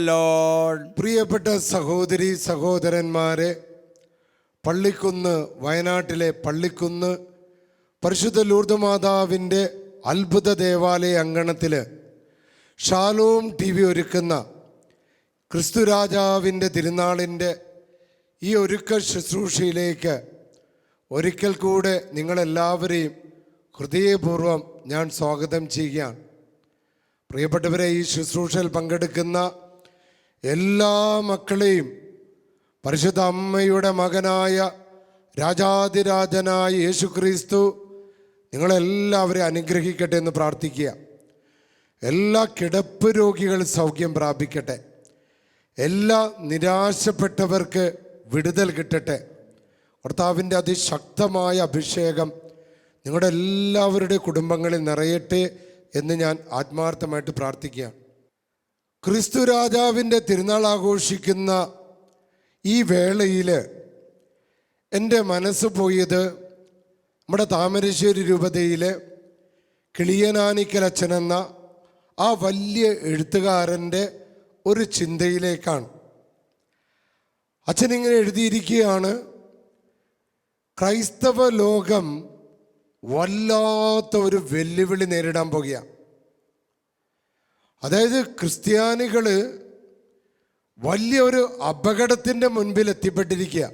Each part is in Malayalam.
Lord. പ്രിയപ്പെട്ട സഹോദരി സഹോദരന്മാരെ പള്ളിക്കുന്ന് വയനാട്ടിലെ പള്ളിക്കുന്ന് പരിശുദ്ധ ലൂർദ് മാതാവിന്റെ അത്ഭുത ദേവാലയ അങ്കണത്തിൽ ഷാലോം ടി വി ഒരുക്കുന്ന ക്രിസ്തുരാജാവിന്റെ തിരുനാളിന്റെ ഈ ഒരുക്ക ശുശ്രൂഷയിലേക്ക് ഒരിക്കൽ കൂടെ നിങ്ങളെല്ലാവരെയും ഹൃദയപൂർവം ഞാൻ സ്വാഗതം ചെയ്യുകയാണ് പ്രിയപ്പെട്ടവരെ ഈ ശുശ്രൂഷയിൽ പങ്കെടുക്കുന്ന എല്ലാ മക്കളെയും പരിശുദ്ധ അമ്മയുടെ മകനായ രാജാതിരാജനായ യേശു ക്രിസ്തു നിങ്ങളെല്ലാവരെയും അനുഗ്രഹിക്കട്ടെ എന്ന് പ്രാർത്ഥിക്കുക. എല്ലാ കിടപ്പ് രോഗികൾ സൗഖ്യം പ്രാപിക്കട്ടെ. എല്ലാ നിരാശപ്പെട്ടവർക്ക് വിടുതൽ കിട്ടട്ടെ. കർത്താവിന്റെ അതിശക്തമായ അഭിഷേകം നിങ്ങളുടെ എല്ലാവരുടെ കുടുംബങ്ങളിൽ നിറയട്ടെ എന്ന് ഞാൻ ആത്മാർത്ഥമായിട്ട് പ്രാർത്ഥിക്കുകയാണ്. ക്രിസ്തു രാജാവിന്റെ തിരുനാൾ ആഘോഷിക്കുന്ന ഈ വേളയിൽ എന്റെ മനസ്സ് പോയത് നമ്മുടെ താമരശ്ശേരി രൂപതയിലെ കിളിയനാനിക്കലച്ഛനെന്ന ആ വലിയ എഴുത്തുകാരന്റെ ഒരു ചിന്തയിലേക്കാണ്. അച്ഛനിങ്ങനെ എഴുതിയിരിക്കുകയാണ് ക്രൈസ്തവ ലോകം വല്ലാത്ത ഒരു വെല്ലുവിളി നേരിടാൻ പോകുക അതായത് ക്രിസ്ത്യാനികൾ വലിയൊരു അപകടത്തിന്റെ മുൻപിൽ എത്തിപ്പെട്ടിരിക്കുക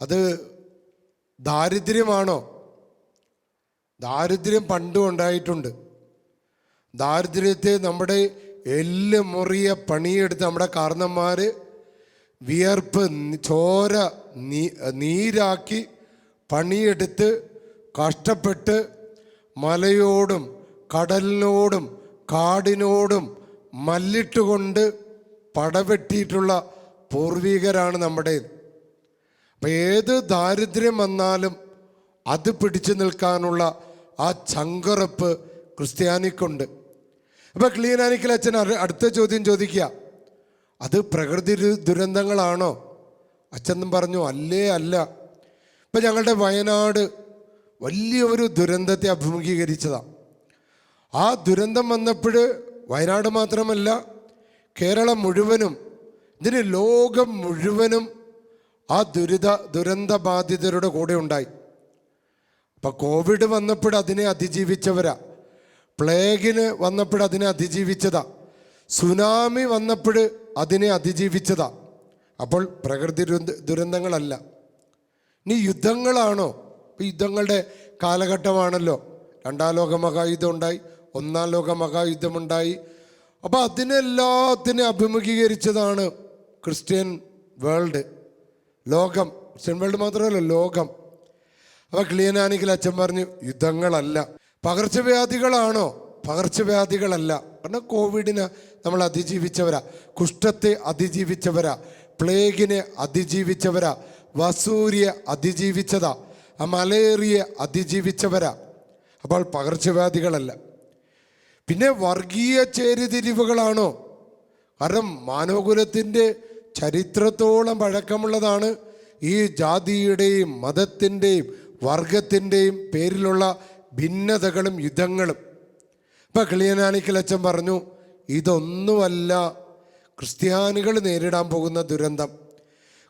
അത് ദാരിദ്ര്യമാണോ? ദാരിദ്ര്യം പണ്ടും ഉണ്ടായിട്ടുണ്ട്. ദാരിദ്ര്യത്തെ നമ്മുടെ എല്ല് മുറിയ പണിയെടുത്ത് നമ്മുടെ കാരണന്മാർ വിയർപ്പ് ചോര നീ നീരാക്കി പണിയെടുത്ത് കഷ്ടപ്പെട്ട് മലയോടും കടലിനോടും കാടിനോടും മല്ലിട്ടുകൊണ്ട് പടവെട്ടിയിട്ടുള്ള പൂർവികരാണ് നമ്മുടെ. അപ്പം ഏത് ദാരിദ്ര്യം വന്നാലും അത് പിടിച്ചു നിൽക്കാനുള്ള ആ ചങ്കുറപ്പ് ക്രിസ്ത്യാനിക്കുണ്ട്. അപ്പം ക്ലീനാനിക്കൽ അച്ഛൻ അടുത്ത ചോദ്യം ചോദിക്കുക. അത് പ്രകൃതി ദുരന്തങ്ങളാണോ? അച്ഛൻ പറഞ്ഞു അല്ലേ അല്ല. ഇപ്പം ഞങ്ങളുടെ വയനാട് വലിയ ഒരു ദുരന്തത്തെ അഭിമുഖീകരിച്ചതാണ് ആ ദുരന്തം വന്നപ്പോൾ വയനാട് മാത്രമല്ല കേരളം മുഴുവനും ഇതിന് ലോകം മുഴുവനും ആ ദുരിത ദുരന്ത ബാധിതരുടെ കൂടെ ഉണ്ടായി. അപ്പം കോവിഡ് വന്നപ്പോൾ അതിനെ അതിജീവിച്ചവരാ. പ്ലേഗിന് വന്നപ്പോൾ അതിനെ അതിജീവിച്ചതാ. സുനാമി വന്നപ്പോൾ അതിനെ അതിജീവിച്ചതാ. അപ്പോൾ പ്രകൃതി ദുരന്തങ്ങളല്ല. ഇനി യുദ്ധങ്ങളാണോ? യുദ്ധങ്ങളുടെ കാലഘട്ടമാണല്ലോ. രണ്ടാം ലോക മഹായുദ്ധം ഉണ്ടായി. ഒന്നാം ലോക മഹായുദ്ധമുണ്ടായി. അപ്പോൾ അതിനെല്ലാത്തിനെ അഭിമുഖീകരിച്ചതാണ് ക്രിസ്ത്യൻ വേൾഡ്. ലോകം ക്രിസ്ത്യൻ വേൾഡ് മാത്രമല്ല ലോകം. അപ്പോൾ ക്ലിയനാനിക്കൽ അച്ഛൻ പറഞ്ഞു യുദ്ധങ്ങളല്ല. പകർച്ചവ്യാധികളാണോ? പകർച്ചവ്യാധികളല്ല. കാരണം കോവിഡിനെ നമ്മൾ അതിജീവിച്ചവരാ. കുഷ്ഠത്തെ അതിജീവിച്ചവരാ. പ്ലേഗിനെ അതിജീവിച്ചവരാ. വസൂരിയെ അതിജീവിച്ചതാ. ആ മലേറിയെ അതിജീവിച്ചവരാ. അപ്പോൾ പകർച്ചവ്യാധികളല്ല. പിന്നെ വർഗീയ ചേരിതിരിവുകളാണോ? കാരണം മാനവകുലത്തിന്റെ ചരിത്രത്തോളം പഴക്കമുള്ളതാണ് ഈ ജാതിയുടെയും മതത്തിന്റെയും വർഗത്തിന്റെയും പേരിലുള്ള ഭിന്നതകളും യുദ്ധങ്ങളും. ഇപ്പം കിളിയനാനിക്കൽ അച്ഛൻ പറഞ്ഞു ഇതൊന്നുമല്ല ക്രിസ്ത്യാനികൾ നേരിടാൻ പോകുന്ന ദുരന്തം.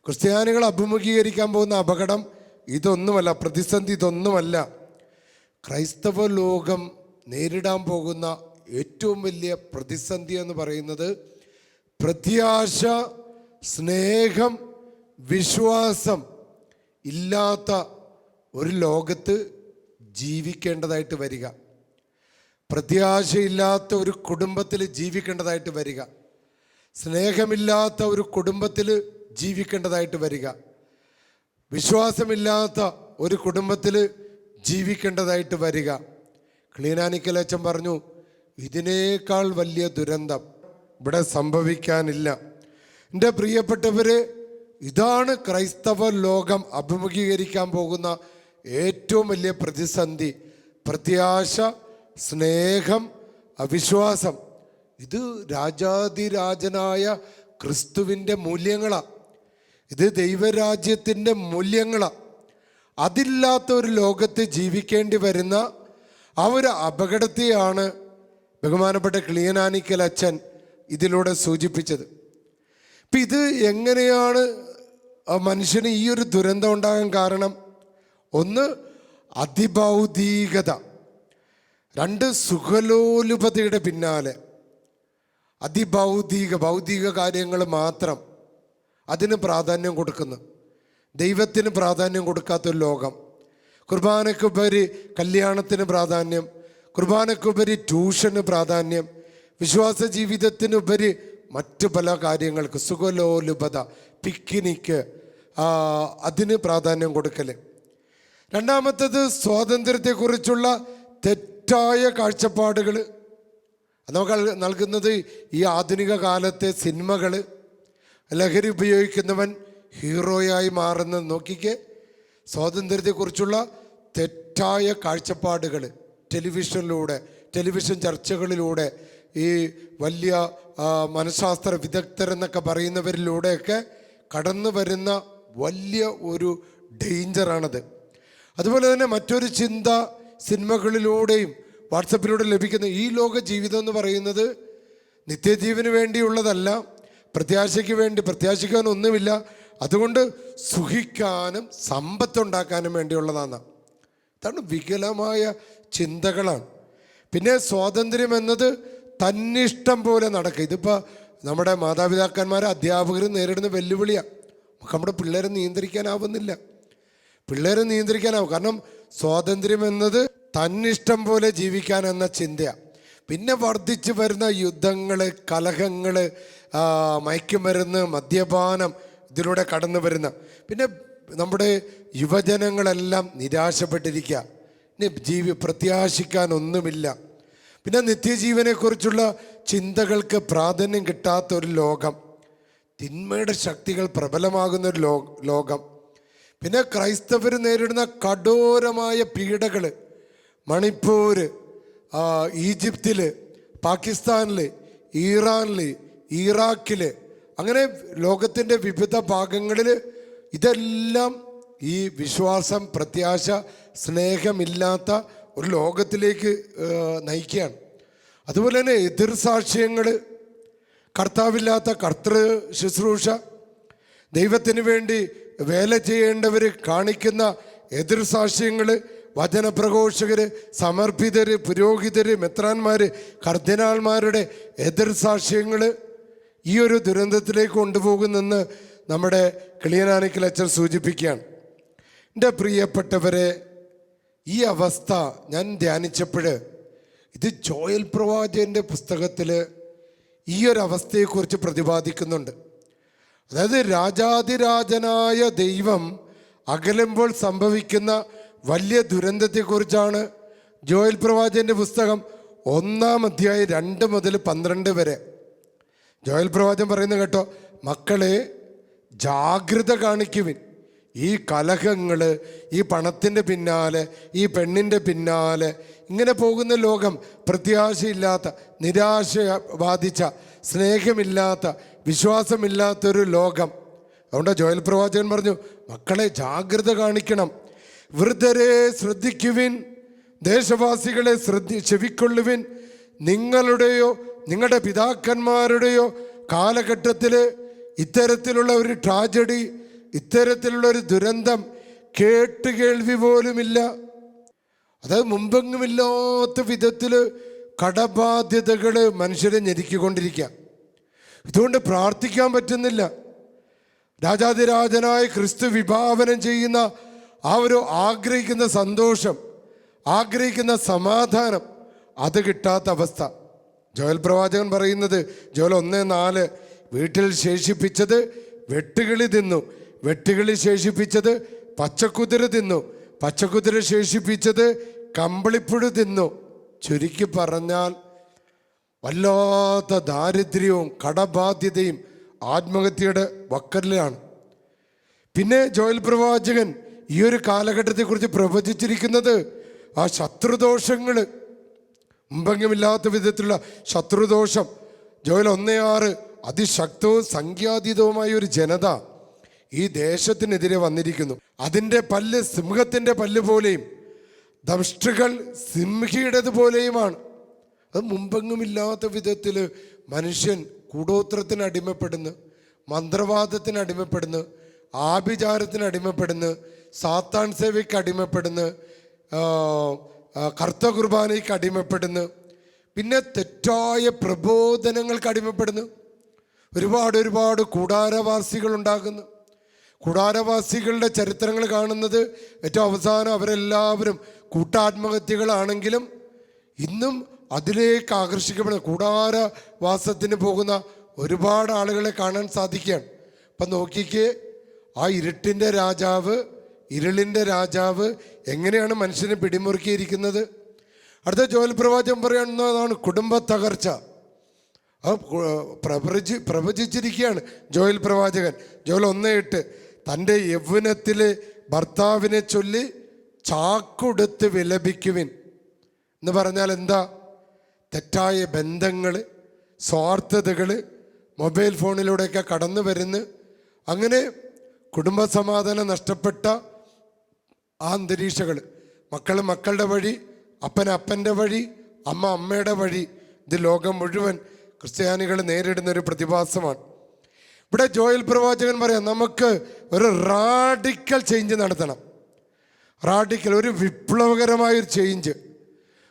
ക്രിസ്ത്യാനികൾ അഭിമുഖീകരിക്കാൻ പോകുന്ന അപകടം ഇതൊന്നുമല്ല പ്രതിസന്ധി ഇതൊന്നുമല്ല. ക്രൈസ്തവ ലോകം നേരിടാൻ പോകുന്ന ഏറ്റവും വലിയ പ്രതിസന്ധി എന്ന് പറയുന്നത് പ്രത്യാശ സ്നേഹം വിശ്വാസം ഇല്ലാത്ത ഒരു ലോകത്ത് ജീവിക്കേണ്ടതായിട്ട് വരിക. പ്രത്യാശയില്ലാത്ത ഒരു കുടുംബത്തിൽ ജീവിക്കേണ്ടതായിട്ട് വരിക. സ്നേഹമില്ലാത്ത ഒരു കുടുംബത്തിൽ ജീവിക്കേണ്ടതായിട്ട് വരിക. വിശ്വാസമില്ലാത്ത ഒരു കുടുംബത്തിൽ ജീവിക്കേണ്ടതായിട്ട് വരിക. ക്ലീനാനിക്കലച്ചൻ പറഞ്ഞു ഇതിനേക്കാൾ വലിയ ദുരന്തം ഇവിടെ സംഭവിക്കാനില്ല. എന്റെ പ്രിയപ്പെട്ടവര് ഇതാണ് ക്രൈസ്തവ ലോകം അഭിമുഖീകരിക്കാൻ പോകുന്ന ഏറ്റവും വലിയ പ്രതിസന്ധി. പ്രത്യാശ സ്നേഹം അവിശ്വാസം. ഇത് രാജാതിരാജനായ ക്രിസ്തുവിന്റെ മൂല്യങ്ങളാണ് ഇത് ദൈവരാജ്യത്തിന്റെ മൂല്യങ്ങളാണ് അതില്ലാത്ത ഒരു ലോകത്ത് ജീവിക്കേണ്ടി വരുന്ന ആ ഒരു അപകടത്തെയാണ് ബഹുമാനപ്പെട്ട ക്ലിയനാനിക്കൽ അച്ഛൻ ഇതിലൂടെ സൂചിപ്പിച്ചത്. ഇപ്പം ഇത് എങ്ങനെയാണ് മനുഷ്യന് ഈ ഒരു ദുരന്തം ഉണ്ടാകാൻ കാരണം? ഒന്ന് അതിഭൗതികത. രണ്ട് സുഖലോലുപതയുടെ പിന്നാലെ. അതിഭൗതിക ഭൗതിക കാര്യങ്ങൾ മാത്രം അതിന് പ്രാധാന്യം കൊടുക്കുന്നു. ദൈവത്തിന് പ്രാധാന്യം കൊടുക്കാത്തൊരു ലോകം. കുർബാനയ്ക്കുപരി കല്യാണത്തിന് പ്രാധാന്യം. കുർബാനയ്ക്കുപരി ട്യൂഷന് പ്രാധാന്യം. വിശ്വാസ ജീവിതത്തിനുപരി മറ്റ് പല കാര്യങ്ങൾക്ക് സുഖലോലുപത പിക്നിക്ക് ആ, അതിന് പ്രാധാന്യം കൊടുക്കൽ രണ്ടാമത്തത് സ്വാതന്ത്ര്യത്തെക്കുറിച്ചുള്ള തെറ്റായ കാഴ്ചപ്പാടുകൾ നമുക്ക് നൽകുന്നത് ഈ ആധുനിക കാലത്തെ സിനിമകൾ ലഹരി ഉപയോഗിക്കുന്നവൻ ഹീറോയായി മാറുന്നത് നോക്കിക്കേ. സ്വാതന്ത്ര്യത്തെക്കുറിച്ചുള്ള തെറ്റായ കാഴ്ചപ്പാടുകൾ ടെലിവിഷനിലൂടെ ടെലിവിഷൻ ചർച്ചകളിലൂടെ ഈ വലിയ മനഃശാസ്ത്ര വിദഗ്ധരെന്നൊക്കെ പറയുന്നവരിലൂടെയൊക്കെ കടന്നു വരുന്ന വലിയ ഒരു ഡേഞ്ചറാണത് അതുപോലെ തന്നെ മറ്റൊരു ചിന്ത സിനിമകളിലൂടെയും വാട്സപ്പിലൂടെ ലഭിക്കുന്ന ഈ ലോക ജീവിതം എന്ന് പറയുന്നത് നിത്യജീവന് വേണ്ടിയുള്ളതല്ല പ്രത്യാശയ്ക്ക് വേണ്ടി പ്രത്യാശിക്കാൻ ഒന്നുമില്ല അതുകൊണ്ട് സുഖിക്കാനും സമ്പത്തുണ്ടാക്കാനും വേണ്ടിയുള്ളതാണ്. ഇതാണ് വികലമായ ചിന്തകളാണ്. പിന്നെ സ്വാതന്ത്ര്യം എന്നത് തന്നിഷ്ടം പോലെ നടക്കുക. ഇതിപ്പോൾ നമ്മുടെ മാതാപിതാക്കന്മാർ അധ്യാപകർ നേരിടുന്ന വെല്ലുവിളിയാണ് നമുക്ക് നമ്മുടെ പിള്ളേരെ നിയന്ത്രിക്കാനാവുന്നില്ല. പിള്ളേരെ നിയന്ത്രിക്കാനാവും. കാരണം സ്വാതന്ത്ര്യം എന്നത് തന്നിഷ്ടം പോലെ ജീവിക്കാൻ എന്ന ചിന്തയാണ് പിന്നെ വർദ്ധിച്ചു വരുന്ന യുദ്ധങ്ങൾ കലഹങ്ങൾ മയക്കുമരുന്ന് മദ്യപാനം ഇതിലൂടെ കടന്നു വരുന്ന പിന്നെ നമ്മുടെ യുവജനങ്ങളെല്ലാം നിരാശപ്പെട്ടിരിക്കുക ജീവി പ്രത്യാശിക്കാനൊന്നുമില്ല. പിന്നെ നിത്യജീവനെക്കുറിച്ചുള്ള ചിന്തകൾക്ക് പ്രാധാന്യം കിട്ടാത്ത ഒരു ലോകം. തിന്മയുടെ ശക്തികൾ പ്രബലമാകുന്ന ഒരു ലോ ലോകം. പിന്നെ ക്രൈസ്തവർ നേരിടുന്ന കഠോരമായ പീഡകൾ മണിപ്പൂർ ഈജിപ്തിൽ പാകിസ്ഥാനിൽ ഇറാനിൽ ഇറാഖിൽ അങ്ങനെ ലോകത്തിന്റെ വിവിധ ഭാഗങ്ങളിൽ ഇതെല്ലാം ഈ വിശ്വാസം പ്രത്യാശ സ്നേഹമില്ലാത്ത ഒരു ലോകത്തിലേക്ക് നയിക്കുകയാണ്. അതുപോലെ തന്നെ എതിർ സാക്ഷ്യങ്ങൾ കർത്താവില്ലാത്ത കർത്തൃ ശുശ്രൂഷ ദൈവത്തിന് വേണ്ടി വേല ചെയ്യേണ്ടവർ കാണിക്കുന്ന എതിർ സാക്ഷ്യങ്ങൾ വചനപ്രഘോഷകർ സമർപ്പിതർ പുരോഹിതർ മെത്രാന്മാർ കർദിനാൾമാരുടെ എതിർ സാക്ഷ്യങ്ങൾ ഈ ഒരു ദുരന്തത്തിലേക്ക് കൊണ്ടുപോകുന്നെന്ന് നമ്മുടെ കിളിയനാനിക്കൽ അച്ഛൻ സൂചിപ്പിക്കുകയാണ്. എന്റെ പ്രിയപ്പെട്ടവരെ ഈ അവസ്ഥ ഞാൻ ധ്യാനിച്ചപ്പോൾ ഇത് ജോയൽ പ്രവാചകന്റെ പുസ്തകത്തിൽ ഈ ഒരു അവസ്ഥയെക്കുറിച്ച് പ്രതിപാദിക്കുന്നുണ്ട്. അതായത് രാജാതിരാജനായ ദൈവം അകലുമ്പോൾ സംഭവിക്കുന്ന വലിയ ദുരന്തത്തെക്കുറിച്ചാണ് ജോയൽ പ്രവാചകന്റെ പുസ്തകം ഒന്നാം അധ്യായം രണ്ട് മുതൽ പന്ത്രണ്ട് വരെ. ജോയൽ പ്രവാചകൻ പറയുന്നത് കേട്ടോ മക്കളെ ജാഗ്രത കാണിക്കുവിൻ. ഈ കലഹങ്ങൾ ഈ പണത്തിന്റെ പിന്നാലെ ഈ പെണ്ണിന്റെ പിന്നാലെ ഇങ്ങനെ പോകുന്ന ലോകം പ്രത്യാശയില്ലാത്ത നിരാശ ബാധിച്ച സ്നേഹമില്ലാത്ത വിശ്വാസമില്ലാത്തൊരു ലോകം. അതുകൊണ്ട് ജോയൽ പ്രവാചകൻ പറഞ്ഞു മക്കളെ ജാഗ്രത കാണിക്കണം. വൃദ്ധരെ ശ്രദ്ധിക്കുവിൻ ദേശവാസികളെ ശ്രദ്ധി ചെവിക്കൊള്ളുവിൻ. നിങ്ങളുടെയോ നിങ്ങളുടെ പിതാക്കന്മാരുടെയോ കാലഘട്ടത്തിൽ ഇത്തരത്തിലുള്ള ഒരു ട്രാജഡി ഇത്തരത്തിലുള്ള ഒരു ദുരന്തം കേട്ട് കേൾവി പോലുമില്ല. അത് മുമ്പെങ്ങുമില്ലാത്ത വിധത്തിൽ കടബാധ്യതകൾ മനുഷ്യരെ ഞെരുക്കിക്കൊണ്ടിരിക്കുക ഇതുകൊണ്ട് പ്രാർത്ഥിക്കാൻ പറ്റുന്നില്ല. രാജാതിരാജനായ ക്രിസ്തു വിഭാവനം ചെയ്യുന്ന ആ ഒരു ആഗ്രഹിക്കുന്ന സന്തോഷം ആഗ്രഹിക്കുന്ന സമാധാനം അത് കിട്ടാത്ത അവസ്ഥ. ജോയൽ പ്രവാചകൻ പറയുന്നത് ജോൽ ഒന്ന് നാല് വീട്ടിൽ ശേഷിപ്പിച്ചത് വെട്ടുകിളി തിന്നു വെട്ടുകിളി ശേഷിപ്പിച്ചത് പച്ചക്കുതിര തിന്നു. പച്ചക്കുതിര ശേഷിപ്പിച്ചത് കമ്പിളിപ്പുഴു തിന്നു. ചുരുക്കി പറഞ്ഞാൽ വല്ലാത്ത ദാരിദ്ര്യവും കടബാധ്യതയും ആത്മഹത്യയുടെ വക്കലിലാണ് പിന്നെ ജോയൽ പ്രവാചകൻ ഈ ഒരു കാലഘട്ടത്തെക്കുറിച്ച് പ്രവചിച്ചിരിക്കുന്നത് ആ ശത്രുദോഷങ്ങൾ മുമ്പെങ്ങുമില്ലാത്ത വിധത്തിലുള്ള ശത്രുദോഷം. ജോയൽ ഒന്നേ ആറ് അതിശക്തവും സംഖ്യാതീതവുമായ ഒരു ജനത ഈ ദേശത്തിനെതിരെ വന്നിരിക്കുന്നു. അതിന്റെ പല്ല് സിംഹത്തിന്റെ പല്ല് പോലെയും ദംഷ്ടുകൾ സിംഹിയുടേത് പോലെയുമാണ് അത് മുമ്പെങ്ങുമില്ലാത്ത വിധത്തിൽ മനുഷ്യൻ കൂടോത്രത്തിന് അടിമപ്പെടുന്നു മന്ത്രവാദത്തിന് അടിമപ്പെടുന്നു ആഭിചാരത്തിന് അടിമപ്പെടുന്നു സാത്താൻ സേവയ്ക്ക് അടിമപ്പെടുന്നു കർത്ത കുർബാനയ്ക്ക് അടിമപ്പെടുന്നു പിന്നെ തെറ്റായ പ്രബോധനങ്ങൾക്ക് അടിമപ്പെടുന്നു. ഒരുപാട് ഒരുപാട് കൂടാരവാസികൾ ഉണ്ടാകുന്നു കൂടാരവാസികളുടെ ചരിത്രങ്ങൾ കാണുന്നത് ഏറ്റവും അവസാനം അവരെല്ലാവരും കൂട്ടാത്മഹത്യകളാണെങ്കിലും ഇന്നും അതിലേക്ക് ആകർഷിക്കപ്പെടുന്ന കൂടാരവാസത്തിന് പോകുന്ന ഒരുപാട് ആളുകളെ കാണാൻ സാധിക്കുകയാണ്. അപ്പം നോക്കിക്കേ ആ ഇരുട്ടിന്റെ രാജാവ് ഇരുളിന്റെ രാജാവ് എങ്ങനെയാണ് മനുഷ്യനെ പിടിമുറുക്കിയിരിക്കുന്നത്? അടുത്ത ജോൽ പ്രവാചകം പറയുന്നതാണ് കുടുംബ തകർച്ച. അത് പ്രവചി പ്രവചിച്ചിരിക്കുകയാണ് ജോയൽ പ്രവാചകൻ ജോയൽ ഒന്ന് എട്ട് തന്റെ യൗവനത്തിലെ ഭർത്താവിനെ ചൊല്ലി ചാക്കൊടുത്ത് വിലപിക്കുവിൻ. എന്ന് പറഞ്ഞാൽ എന്താ? തെറ്റായ ബന്ധങ്ങൾ സ്വാർത്ഥതകൾ മൊബൈൽ ഫോണിലൂടെയൊക്കെ കടന്നു വരുന്നു. അങ്ങനെ കുടുംബസമാധാനം നഷ്ടപ്പെട്ട ആ അന്തരീക്ഷകൾ മക്കൾ മക്കളുടെ വഴി അപ്പൻ അപ്പന്റെ വഴി അമ്മ അമ്മയുടെ വഴി ഇത് ലോകം മുഴുവൻ ക്രിസ്ത്യാനികൾ നേരിടുന്ന ഒരു പ്രതിഭാസമാണ്. ഇവിടെ ജോയൽ പ്രവാചകൻ പറയാം നമുക്ക് ഒരു റാഡിക്കൽ ചേഞ്ച് നടത്തണം. റാഡിക്കൽ ഒരു വിപ്ലവകരമായ ഒരു ചേഞ്ച്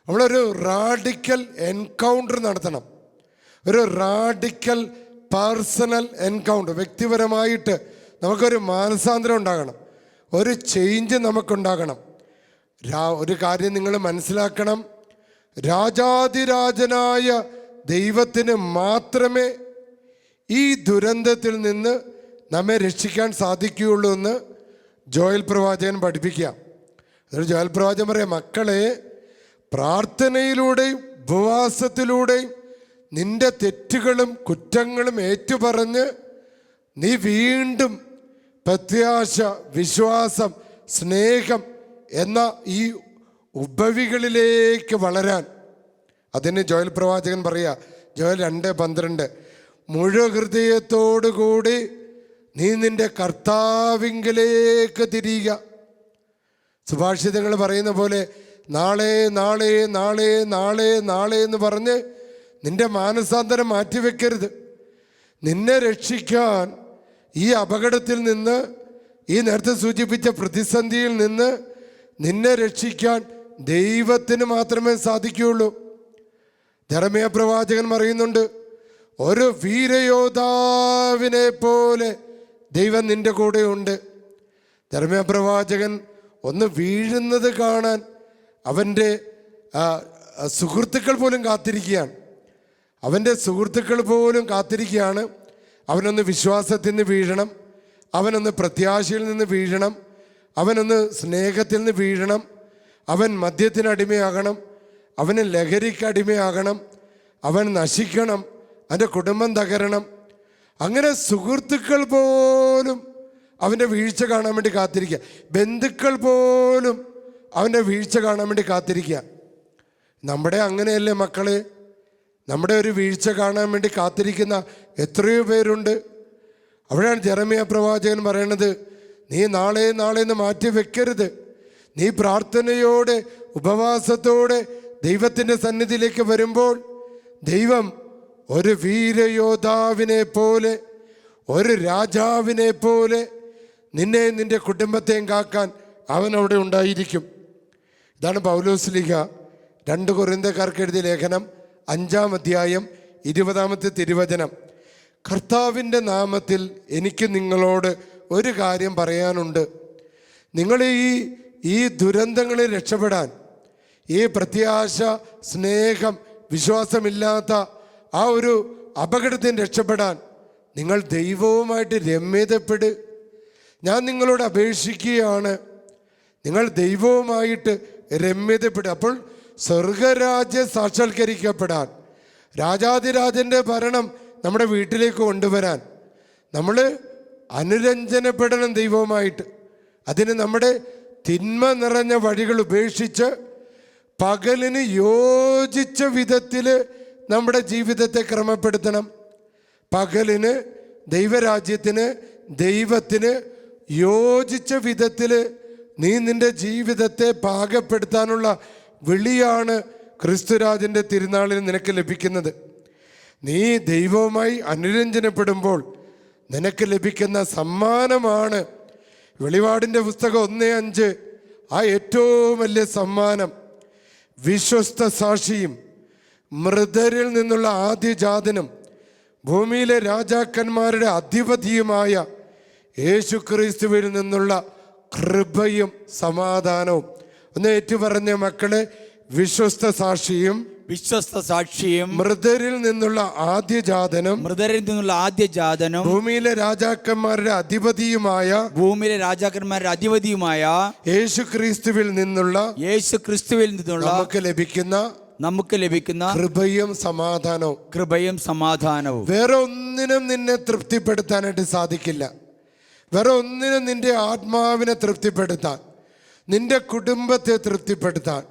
നമ്മളൊരു റാഡിക്കൽ എൻകൗണ്ടർ നടത്തണം. ഒരു റാഡിക്കൽ പേഴ്സണൽ എൻകൗണ്ടർ വ്യക്തിപരമായിട്ട് നമുക്കൊരു മാനസാന്തരം ഉണ്ടാകണം. ഒരു ചേഞ്ച് നമുക്കുണ്ടാകണം. രാ ഒരു കാര്യം നിങ്ങൾ മനസ്സിലാക്കണം. രാജാതിരാജനായ ദൈവത്തിന് മാത്രമേ ഈ ദുരന്തത്തിൽ നിന്ന് നമ്മെ രക്ഷിക്കാൻ സാധിക്കുകയുള്ളൂ എന്ന് ജോയൽ പ്രവാചകൻ പഠിപ്പിക്കുക. അതൊരു ജോയൽ പ്രവാചകൻ പറയാം മക്കളെ പ്രാർത്ഥനയിലൂടെയും ഉപവാസത്തിലൂടെയും നിന്റെ തെറ്റുകളും കുറ്റങ്ങളും ഏറ്റുപറഞ്ഞ് നീ വീണ്ടും പ്രത്യാശ വിശ്വാസം സ്നേഹം എന്ന ഈ ഉപവികളിലേക്ക് വളരാൻ. അതിന് ജോയൽ പ്രവാചകൻ പറയുക ജോയൽ രണ്ട് പന്ത്രണ്ട് മുഴുവൻ കൂടി നീ നിന്റെ കർത്താവിങ്കിലേക്ക് തിരിയുക. സുഭാഷിതങ്ങൾ പറയുന്ന പോലെ നാളെ നാളെ നാളെ നാളെ നാളെ എന്ന് പറഞ്ഞ് നിന്റെ മാനസാന്തരം മാറ്റിവെക്കരുത്. നിന്നെ രക്ഷിക്കാൻ ഈ അപകടത്തിൽ നിന്ന് ഈ നേരത്തെ സൂചിപ്പിച്ച പ്രതിസന്ധിയിൽ നിന്ന് നിന്നെ രക്ഷിക്കാൻ ദൈവത്തിന് മാത്രമേ സാധിക്കുകയുള്ളൂ. ധർമ്മയ പ്രവാചകൻ പറയുന്നുണ്ട് ഒരു വീരയോദ്ധാവിനെ പോലെ ദൈവം നിന്റെ കൂടെയുണ്ട്. ധർമ്മപ്രവാചകൻ ഒന്ന് വീഴുന്നത് കാണാൻ അവന്റെ സുഹൃത്തുക്കൾ പോലും കാത്തിരിക്കുകയാണ്. അവന്റെ സുഹൃത്തുക്കൾ പോലും കാത്തിരിക്കുകയാണ്. അവനൊന്ന് വിശ്വാസത്തിൽ നിന്ന് വീഴണം. അവനൊന്ന് പ്രത്യാശയിൽ നിന്ന് വീഴണം. അവനൊന്ന് സ്നേഹത്തിൽ നിന്ന് വീഴണം. അവൻ മദ്യത്തിന് അടിമയാകണം. അവന് ലഹരിക്ക് അടിമയാകണം. അവൻ നശിക്കണം. അവന്റെ കുടുംബം തകരണം. അങ്ങനെ സുഹൃത്തുക്കൾ പോലും അവന്റെ വീഴ്ച കാണാൻ വേണ്ടി കാത്തിരിക്കുക. ബന്ധുക്കൾ പോലും അവന്റെ വീഴ്ച കാണാൻ വേണ്ടി കാത്തിരിക്കുക. നമ്മുടെ അങ്ങനെയല്ലേ മക്കളെ? നമ്മുടെ ഒരു വീഴ്ച കാണാൻ വേണ്ടി കാത്തിരിക്കുന്ന എത്രയോ പേരുണ്ട്. അവിടെയാണ് ജെറമിയ പ്രവാചകൻ പറയണത് നീ നാളെ നാളെ എന്ന് മാറ്റി വെക്കരുത്. നീ പ്രാർത്ഥനയോടെ ഉപവാസത്തോടെ ദൈവത്തിന്റെ സന്നിധിയിലേക്ക് വരുമ്പോൾ ദൈവം ഒരു വീരയോദ്ധാവിനെ പോലെ ഒരു രാജാവിനെ പോലെ നിന്നെ നിന്റെ കുടുംബത്തെയും കാക്കാൻ അവൻ അവിടെ ഉണ്ടായിരിക്കും. ഇതാണ് പൗലോസ്ലിഹ രണ്ട് കുറിന്തക്കാർക്ക് എഴുതിയ ലേഖനം അഞ്ചാം അധ്യായം ഇരുപതാമത്തെ തിരുവചനം. കർത്താവിന്റെ നാമത്തിൽ എനിക്ക് നിങ്ങളോട് ഒരു കാര്യം പറയാനുണ്ട്. നിങ്ങൾ ഈ ഈ ദുരന്തങ്ങളിൽ രക്ഷപ്പെടാൻ ഈ പ്രത്യാശ സ്നേഹം വിശ്വാസമില്ലാത്ത ആ ഒരു അപകടത്തിൽ രക്ഷപ്പെടാൻ നിങ്ങൾ ദൈവവുമായിട്ട് രമ്യതപ്പെട്. ഞാൻ നിങ്ങളോട് അപേക്ഷിക്കുകയാണ്. നിങ്ങൾ ദൈവവുമായിട്ട് രമ്യതപ്പെടുക അപ്പോൾ സ്വർഗരാജ്യം സാക്ഷാത്കരിക്കപ്പെടാൻ രാജാതിരാജന്റെ ഭരണം നമ്മുടെ വീട്ടിലേക്ക് കൊണ്ടുവരാൻ നമ്മൾ അനുരഞ്ജനപ്പെടണം ദൈവവുമായിട്ട്. അതിന് നമ്മുടെ തിന്മ നിറഞ്ഞ വഴികൾ ഉപേക്ഷിച്ച് പകലിന് യോജിച്ച വിധത്തിൽ നമ്മുടെ ജീവിതത്തെ ക്രമപ്പെടുത്തണം. പകലിന് ദൈവരാജ്യത്തിന് ദൈവത്തിന് യോജിച്ച വിധത്തിൽ നീ നിന്റെ ജീവിതത്തെ പാകപ്പെടുത്താനുള്ള വിളിയാണ് ക്രിസ്തുരാജന്റെ തിരുനാളിൽ നിനക്ക് ലഭിക്കുന്നത്. നീ ദൈവവുമായി അനുരഞ്ജനപ്പെടുമ്പോൾ നിനക്ക് ലഭിക്കുന്ന സമ്മാനമാണ്. വെളിപാടിന്റെ പുസ്തകം ഒന്ന് അഞ്ച് ആ ഏറ്റവും വലിയ സമ്മാനം. വിശ്വസ്ത സാക്ഷിയും മൃതരിൽ നിന്നുള്ള ആദ്യജാതനും ഭൂമിയിലെ രാജാക്കന്മാരുടെ അധിപതിയുമായ യേശു ക്രിസ്തുവിൽ നിന്നുള്ള കൃപയും സമാധാനവും. ഒന്ന് ഏറ്റുപറഞ്ഞ മക്കളെ വിശ്വസ്ത സാക്ഷിയും വിശ്വസ്ത സാക്ഷിയും മൃതരിൽ നിന്നുള്ള ആദ്യജാതനും മൃതരിൽ നിന്നുള്ള ആദ്യ ജാതനും ഭൂമിയിലെ രാജാക്കന്മാരുടെ അധിപതിയുമായ ഭൂമിയിലെ രാജാക്കന്മാരുടെ അധിപതിയുമായ യേശു ക്രിസ്തുവിൽ നിന്നുള്ള യേശു ക്രിസ്തുവിൽ നിന്നുള്ള നമുക്ക് ലഭിക്കുന്ന നമുക്ക് ലഭിക്കുന്ന കൃപയും സമാധാനവും. കൃപയും സമാധാനവും. വേറെ ഒന്നിനും നിന്നെ തൃപ്തിപ്പെടുത്താനായിട്ട് സാധിക്കില്ല. വേറെ ഒന്നിനും നിന്റെ ആത്മാവിനെ തൃപ്തിപ്പെടുത്താൻ നിന്റെ കുടുംബത്തെ തൃപ്തിപ്പെടുത്താൻ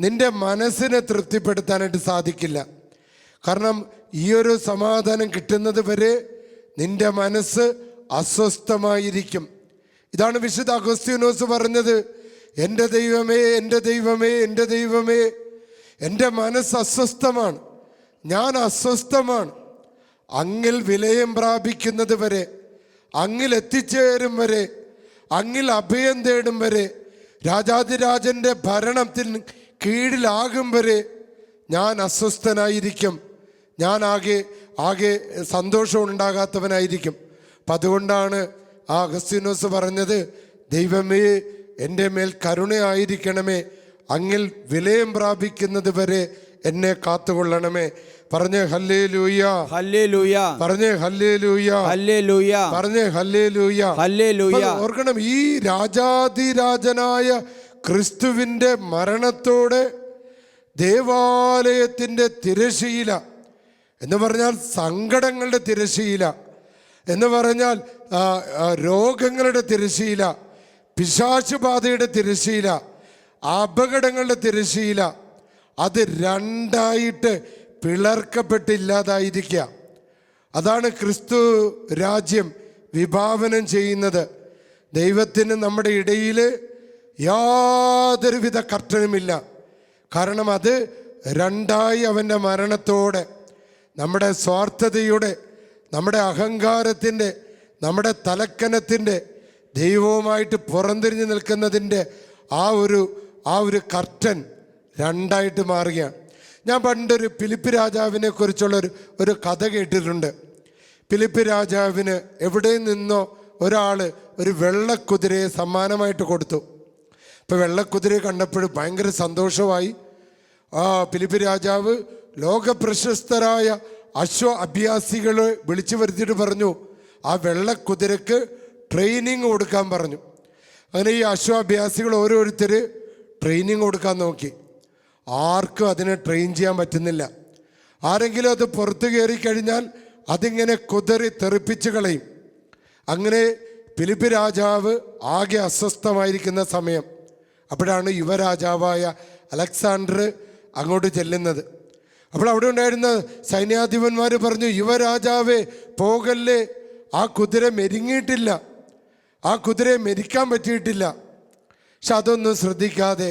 നിന്റെ മനസ്സിനെ തൃപ്തിപ്പെടുത്താനായിട്ട് സാധിക്കില്ല. കാരണം ഈ ഒരു സമാധാനം കിട്ടുന്നത് വരെ നിന്റെ മനസ്സ് അസ്വസ്ഥമായിരിക്കും. ഇതാണ് വിശുദ്ധ അഗസ്ത്യൂനോസ് പറഞ്ഞത് എന്റെ ദൈവമേ എന്റെ ദൈവമേ എന്റെ ദൈവമേ. എന്റെ മനസ്സ് അസ്വസ്ഥമാണ്. ഞാൻ അസ്വസ്ഥമാണ്. അങ്ങിൽ വിലയം പ്രാപിക്കുന്നത് വരെ അങ്ങിൽ എത്തിച്ചേരും വരെ അങ്ങിൽ അഭയം തേടും വരെ രാജാതിരാജന്റെ ഭരണത്തിന് കീഴിലാകും വരെ ഞാൻ അസ്വസ്ഥനായിരിക്കും. ഞാൻ ആകെ ആകെ സന്തോഷം ഉണ്ടാകാത്തവനായിരിക്കും. അപ്പം അതുകൊണ്ടാണ് ആ അഗസ്തീനോസ് പറഞ്ഞത് ദൈവമേ എന്റെ മേൽ കരുണയായിരിക്കണമേ അങ്ങിൽ വിലയം പ്രാപിക്കുന്നത് വരെ എന്നെ കാത്തുകൊള്ളണമേ. പറഞ്ഞേ ഹല്ലേ ലൂയ ഹല്ലേ ലൂയ പറഞ്ഞേ ഹല്ലേ ലൂയ ഹല്ലേ ലൂയ പറഞ്ഞേ ഹല്ലേ ലൂയ ഹല്ലേ ലൂയ ഓർക്കണം ഈ രാജാതിരാജനായ ക്രിസ്തുവിന്റെ മരണത്തോടെ ദേവാലയത്തിന്റെ തിരശീല എന്ന് പറഞ്ഞാൽ സങ്കടങ്ങളുടെ തിരശീല എന്ന് പറഞ്ഞാൽ രോഗങ്ങളുടെ തിരശീല പിശാചുബാധയുടെ തിരശീല അപകടങ്ങളുടെ തിരശീല അത് രണ്ടായിട്ട് പിളർക്കപ്പെട്ടില്ലാതായിരിക്കുക അതാണ് ക്രിസ്തു രാജ്യം വിഭാവനം ചെയ്യുന്നത്. ദൈവത്തിന് നമ്മുടെ ഇടയിൽ യാതൊരുവിധ കർട്ടനുമില്ല കാരണം അത് രണ്ടായി അവന്റെ മരണത്തോടെ നമ്മുടെ സ്വാർത്ഥതയുടെ നമ്മുടെ അഹങ്കാരത്തിന്റെ നമ്മുടെ തലക്കനത്തിന്റെ ദൈവവുമായിട്ട് പുറംതിരിഞ്ഞ് നിൽക്കുന്നതിന്റെ ആ ഒരു ആ ഒരു കർട്ടൻ രണ്ടായിട്ട് മാറുകയാണ്. ഞാൻ പണ്ടൊരു ഫിലിപ്പ് രാജാവിനെ കുറിച്ചുള്ള ഒരു ഒരു കഥ കേട്ടിട്ടുണ്ട്. ഫിലിപ്പ് രാജാവിന് എവിടെ നിന്നോ ഒരാൾ ഒരു വെള്ളക്കുതിരയെ സമ്മാനമായിട്ട് കൊടുത്തു. അപ്പോൾ വെള്ളക്കുതിരയെ കണ്ടപ്പോൾ ഭയങ്കര സന്തോഷമായി. ആ ഫിലിപ്പ് രാജാവ് ലോകപ്രശസ്തരായ അശ്വ അഭ്യാസികളെ വിളിച്ചു വരുത്തിയിട്ട് പറഞ്ഞു. ആ വെള്ളക്കുതിരക്ക് ട്രെയിനിങ് കൊടുക്കാൻ പറഞ്ഞു. അങ്ങനെ ഈ അശ്വാഭ്യാസികൾ ഓരോരുത്തർ ട്രെയിനിങ് കൊടുക്കാൻ നോക്കി. ആർക്കും അതിനെ ട്രെയിൻ ചെയ്യാൻ പറ്റുന്നില്ല. ആരെങ്കിലും അത് പുറത്തു കയറി കഴിഞ്ഞാൽ അതിങ്ങനെ കുതറി തെറിപ്പിച്ച് കളയും. അങ്ങനെ ഫിലിപ്പ് രാജാവ് ആകെ അസ്വസ്ഥമായിരിക്കുന്ന സമയം. അപ്പോഴാണ് യുവരാജാവായ അലക്സാണ്ടർ അങ്ങോട്ട് ചെല്ലുന്നത്. അപ്പോൾ അവിടെ ഉണ്ടായിരുന്ന സൈന്യാധിപന്മാർ പറഞ്ഞു യുവരാജാവേ പോകല്ലേ? ആ കുതിര മെരുങ്ങിയിട്ടില്ല. ആ കുതിരയെ മെരിക്കാൻ പറ്റിയിട്ടില്ല. പക്ഷെ അതൊന്നും ശ്രദ്ധിക്കാതെ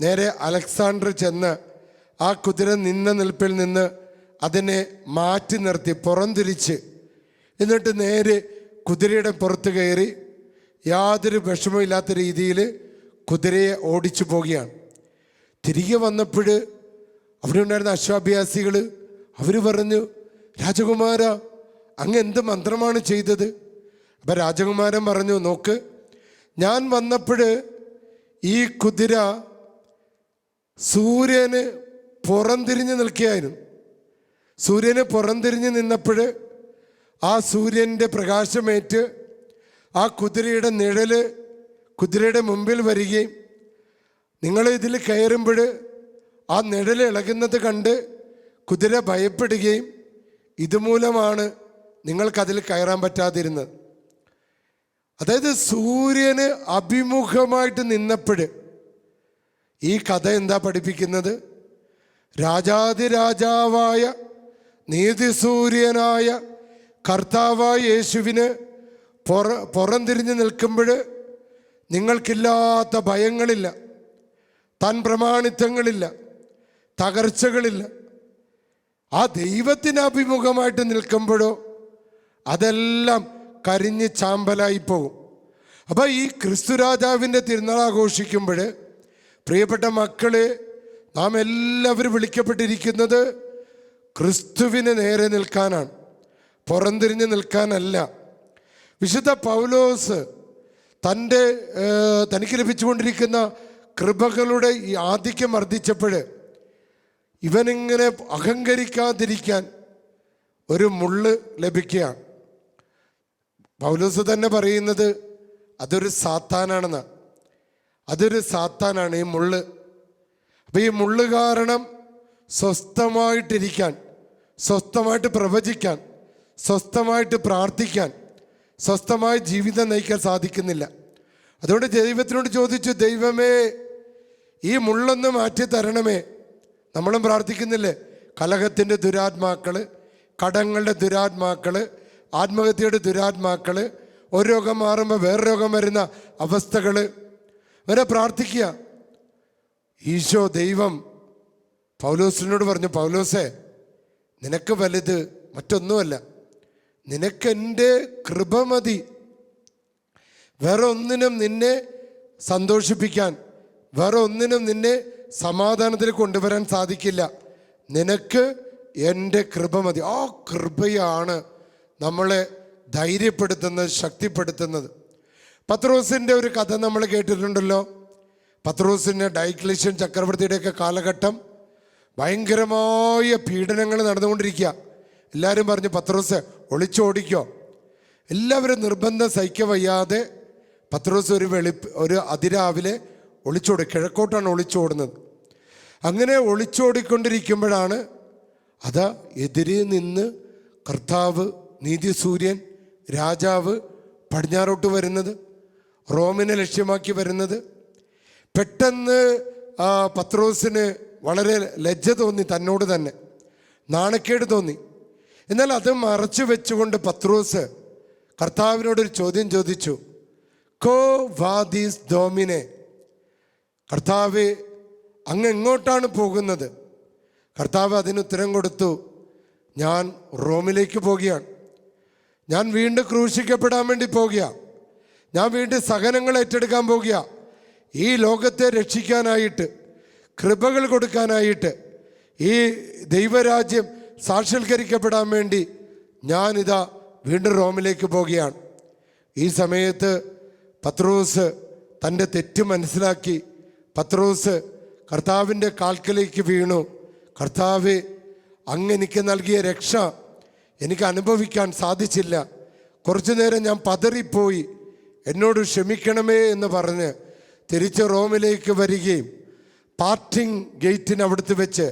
നേരെ അലക്സാണ്ടർ ചെന്ന് ആ കുതിര നിന്ന നിൽപ്പിൽ നിന്ന് അതിനെ മാറ്റി നിർത്തി പുറംതിരിച്ച് എന്നിട്ട് നേരെ കുതിരയുടെ പുറത്ത് കയറി യാതൊരു വിഷമമില്ലാത്ത രീതിയിൽ കുതിരയെ ഓടിച്ചു പോവുകയാണ്. തിരികെ വന്നപ്പോൾ അവിടെ ഉണ്ടായിരുന്ന അശ്വാഭ്യാസികൾ അവർ പറഞ്ഞു രാജകുമാര അങ്ങ് എന്ത് മന്ത്രമാണ് ചെയ്തത്? അപ്പം രാജകുമാരൻ പറഞ്ഞു നോക്ക് ഞാൻ വന്നപ്പോൾ ഈ കുതിര സൂര്യന് പുറംതിരിഞ്ഞ് നിൽക്കുകയായിരുന്നു. സൂര്യന് പുറംതിരിഞ്ഞ് നിന്നപ്പോൾ ആ സൂര്യന്റെ പ്രകാശമേറ്റ് ആ കുതിരയുടെ നിഴൽ കുതിരയുടെ മുമ്പിൽ വരികയും നിങ്ങൾ ഇതിൽ കയറുമ്പോൾ ആ നിഴൽ ഇളകുന്നത് കണ്ട് കുതിര ഭയപ്പെടുകയും ഇതുമൂലമാണ് നിങ്ങൾക്കതിൽ കയറാൻ പറ്റാതിരുന്നത്. അതായത് സൂര്യന് അഭിമുഖമായിട്ട് നിന്നപ്പോൾ ഈ കഥ എന്താ പഠിപ്പിക്കുന്നത്? രാജാതിരാജാവായ നീതിസൂര്യനായ കർത്താവായ യേശുവിന് പുറ പുറംതിരിഞ്ഞ് നിൽക്കുമ്പോൾ നിങ്ങൾക്കില്ലാത്ത ഭയങ്ങളില്ല തൻ പ്രമാണിത്വങ്ങളില്ല തകർച്ചകളില്ല. ആ ദൈവത്തിന് അഭിമുഖമായിട്ട് നിൽക്കുമ്പോഴോ അതെല്ലാം കരിഞ്ഞ് ചാമ്പലായി പോകും. അപ്പോൾ ഈ ക്രിസ്തു രാജാവിന്റെ തിരുനാൾ ആഘോഷിക്കുമ്പോൾ പ്രിയപ്പെട്ട മക്കൾ നാം എല്ലാവരും വിളിക്കപ്പെട്ടിരിക്കുന്നത് ക്രിസ്തുവിന് നേരെ നിൽക്കാനാണ്. പുറംതിരിഞ്ഞ് നിൽക്കാനല്ല. വിശുദ്ധ പൗലോസ് തന്റെ തനിക്ക് ലഭിച്ചുകൊണ്ടിരിക്കുന്ന കൃപകളുടെ ഈ ആധിക്യം വർദ്ധിച്ചപ്പോൾ ഇവനിങ്ങനെ അഹങ്കരിക്കാതിരിക്കാൻ ഒരു മുള്ള് ലഭിക്കുകയാണ്. പൗലോസ് തന്നെ പറയുന്നത് അതൊരു സാത്താനാണെന്ന്. അതൊരു സാത്താനാണ് ഈ മുള്ള്. അപ്പം ഈ മുള്ള് കാരണം സ്വസ്ഥമായിട്ടിരിക്കാൻ സ്വസ്ഥമായിട്ട് പ്രവചിക്കാൻ സ്വസ്ഥമായിട്ട് പ്രാർത്ഥിക്കാൻ സ്വസ്ഥമായ ജീവിതം നയിക്കാൻ സാധിക്കുന്നില്ല. അതുകൊണ്ട് ദൈവത്തിനോട് ചോദിച്ചു ദൈവമേ ഈ മുള്ളൊന്ന് മാറ്റി തരണമേ. നമ്മളും പ്രാർത്ഥിക്കുന്നില്ലേ? കലഹത്തിന്റെ ദുരാത്മാക്കൾ കടങ്ങളുടെ ദുരാത്മാക്കൾ ആത്മഹത്യയുടെ ദുരാത്മാക്കൾ ഒരു രോഗം മാറുമ്പോൾ വേറെ രോഗം വരുന്ന അവസ്ഥകൾ വരെ പ്രാർത്ഥിക്കുക. ഈശോ ദൈവം പൗലോസിനോട് പറഞ്ഞു പൗലോസേ നിനക്ക് വലുത് മറ്റൊന്നുമല്ല. നിനക്കെന്റെ കൃപ മതി. വേറെ ഒന്നിനും നിന്നെ സന്തോഷിപ്പിക്കാൻ വേറെ ഒന്നിനും നിന്നെ സമാധാനത്തിൽ കൊണ്ടുവരാൻ സാധിക്കില്ല. നിനക്ക് എന്റെ കൃപ മതി. ആ കൃപയാണ് നമ്മളെ ധൈര്യപ്പെടുത്തുന്നത് ശക്തിപ്പെടുത്തുന്നത്. പത്രോസിന്റെ ഒരു കഥ നമ്മൾ കേട്ടിട്ടുണ്ടല്ലോ. പത്രോസിന്റെ ഡൈക്ലിഷ്യൻ ചക്രവർത്തിയുടെയൊക്കെ കാലഘട്ടം ഭയങ്കരമായ പീഡനങ്ങൾ നടന്നുകൊണ്ടിരിക്കുക. എല്ലാവരും പറഞ്ഞു പത്രോസ് ഒളിച്ചോടിക്കോ. എല്ലാവരും നിർബന്ധം സഹിക്ക വയ്യാതെ പത്രോസ് ഒരു വെളി ഒരു അതിരാവിലെ ഒളിച്ചോടി കിഴക്കോട്ടാണ് ഒളിച്ചോടുന്നത്. അങ്ങനെ ഒളിച്ചോടിക്കൊണ്ടിരിക്കുമ്പോഴാണ് അതാ എതിരെ നിന്ന് കർത്താവ് നീതിസൂര്യൻ രാജാവ് പടിഞ്ഞാറോട്ട് വരുന്നത് റോമിനെ ലക്ഷ്യമാക്കി വരുന്നത്. പെട്ടെന്ന് പത്രോസിന് വളരെ ലജ്ജ തോന്നി തന്നോട് തന്നെ. നാണക്കേട് തോന്നി. എന്നാൽ അത് മറച്ചു വെച്ചുകൊണ്ട് പത്രോസ് കർത്താവിനോടൊരു ചോദ്യം ചോദിച്ചു. കോ വാദീസ് ഡോമിനെ കർത്താവ് അങ്ങ് എങ്ങോട്ടാണ് പോകുന്നത്? കർത്താവ് അതിന് ഉത്തരം കൊടുത്തു. ഞാൻ റോമിലേക്ക് പോകുകയാണ്. ഞാൻ വീണ്ടും ക്രൂശിക്കപ്പെടാൻ വേണ്ടി പോകുക. ഞാൻ വീണ്ടും സഹനങ്ങൾ ഏറ്റെടുക്കാൻ പോകുക. ഈ ലോകത്തെ രക്ഷിക്കാനായിട്ട് കൃപകൾ കൊടുക്കാനായിട്ട് ഈ ദൈവരാജ്യം സാക്ഷാത്കരിക്കപ്പെടാൻ വേണ്ടി ഞാനിതാ വീണ്ടും റോമിലേക്ക് പോകുകയാണ്. ഈ സമയത്ത് പത്രോസ് തന്റെ തെറ്റ് മനസ്സിലാക്കി പത്രോസ് കർത്താവിന്റെ കാൽക്കലേക്ക് വീണു. കർത്താവ് അങ്ങ് എനിക്ക് നൽകിയ രക്ഷ എനിക്ക് അനുഭവിക്കാൻ സാധിച്ചില്ല. കുറച്ചു നേരം ഞാൻ പതറിപ്പോയി. എന്നോട് ക്ഷമിക്കണമേ എന്ന് പറഞ്ഞ് തിരിച്ച് റോമിലേക്ക് വരികയും പാർട്ടിങ് ഗേറ്റിന് അവിടുത്തെ വെച്ച്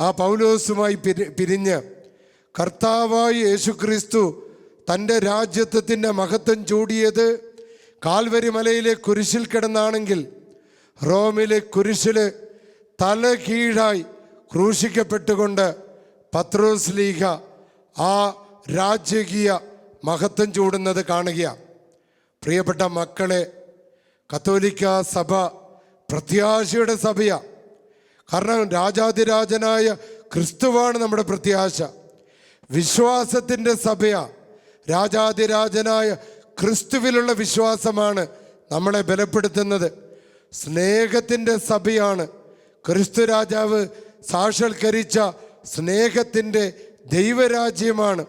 ആ പൗലോസുമായി പിരി പിരിഞ്ഞ് കർത്താവായി യേശുക്രിസ്തു തന്റെ രാജ്യത്വത്തിന്റെ മഹത്വം ചൂടിയത് കാൽവരി മലയിലെ കുരിശിൽ കിടന്നാണെങ്കിൽ റോമിലെ കുരിശിൽ തല കീഴായി ക്രൂശിക്കപ്പെട്ടുകൊണ്ട് പത്രോസ് ലീഗ ആ രാജകീയ മഹത്വം ചൂടുന്നത് കാണുക പ്രിയപ്പെട്ട മക്കളെ കത്തോലിക്ക സഭ പ്രത്യാശയുടെ സഭയാ. കാരണം രാജാതിരാജനായ ക്രിസ്തുവാണ് നമ്മുടെ പ്രത്യാശ. വിശ്വാസത്തിന്റെ സഭയാ. രാജാതിരാജനായ ക്രിസ്തുവിലുള്ള വിശ്വാസമാണ് നമ്മളെ ബലപ്പെടുത്തുന്നത്. സ്നേഹത്തിന്റെ സഭയാണ്. ക്രിസ്തു രാജാവ് സാക്ഷാത്കരിച്ച സ്നേഹത്തിന്റെ ദൈവരാജ്യമാണ്.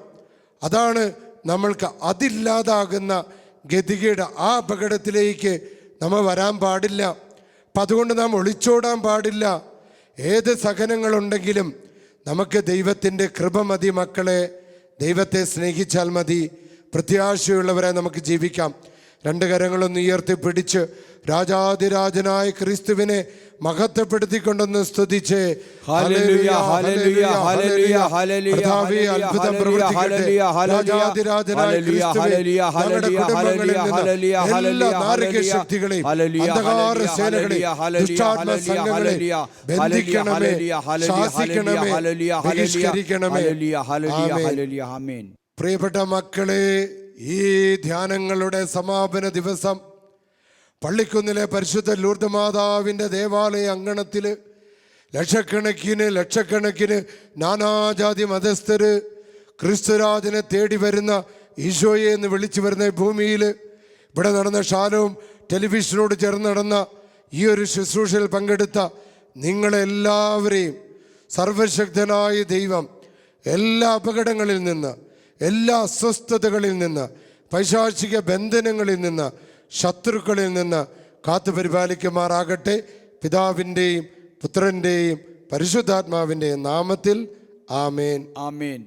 അതാണ് നമ്മൾക്ക് അതില്ലാതാകുന്ന ഗതികേട്. ആ അപകടത്തിലേക്ക് നമ്മൾ വരാൻ പാടില്ല. അപ്പം അതുകൊണ്ട് നാം ഒളിച്ചോടാൻ പാടില്ല. ഏത് സഹനങ്ങളുണ്ടെങ്കിലും നമുക്ക് ദൈവത്തിന്റെ കൃപ മതി മക്കളെ. ദൈവത്തെ സ്നേഹിച്ചാൽ മതി. പ്രത്യാശയുള്ളവരെ നമുക്ക് ജീവിക്കാം. രണ്ട് കരങ്ങളൊന്ന് ഉയർത്തി പിടിച്ച് രാജാതിരാജനായ ക്രിസ്തുവിനെ മഹത്വപ്പെടുത്തിക്കൊണ്ടൊന്ന് സ്തുതിച്ച് അത്ഭുതം പ്രവർത്തിക്കട്ടെ. ഹല്ലേലൂയ, അന്ധകാര സേനകളെ ദുഷ്ടാത്മ സംഘങ്ങളെ ബന്ധിക്കണമേ ശാസിക്കണമേ ബഹിഷ്കരിക്കണമേ. പ്രിയപ്പെട്ട മക്കളെ ഈ ധ്യാനങ്ങളുടെ സമാപന ദിവസം പള്ളിക്കുന്നിലെ പരിശുദ്ധ ലൂർദ് മാതാവിന്റെ ദേവാലയ അങ്കണത്തിൽ ലക്ഷക്കണക്കിന് ലക്ഷക്കണക്കിന് നാനാജാതി മതസ്ഥർ ക്രിസ്തുരാജനെ തേടി വരുന്ന ഈശോയെ എന്ന് വിളിച്ചു വരുന്ന ഭൂമിയിൽ ഇവിടെ നടന്ന ഷാലവും ടെലിവിഷനോട് ചേർന്ന് നടന്ന ഈ ഒരു ശുശ്രൂഷയിൽ പങ്കെടുത്ത നിങ്ങളെല്ലാവരെയും സർവശക്തനായ ദൈവം എല്ലാ അപകടങ്ങളിൽ നിന്ന് എല്ലാ അസ്വസ്ഥതകളിൽ നിന്ന് പൈശാചിക ബന്ധനങ്ങളിൽ നിന്ന് ശത്രുക്കളിൽ നിന്ന് കാത്തു പരിപാലിക്കുമാറാകട്ടെ. പിതാവിന്റെയും പുത്രന്റെയും പരിശുദ്ധാത്മാവിന്റെയും നാമത്തിൽ ആമേൻ. ആമേൻ.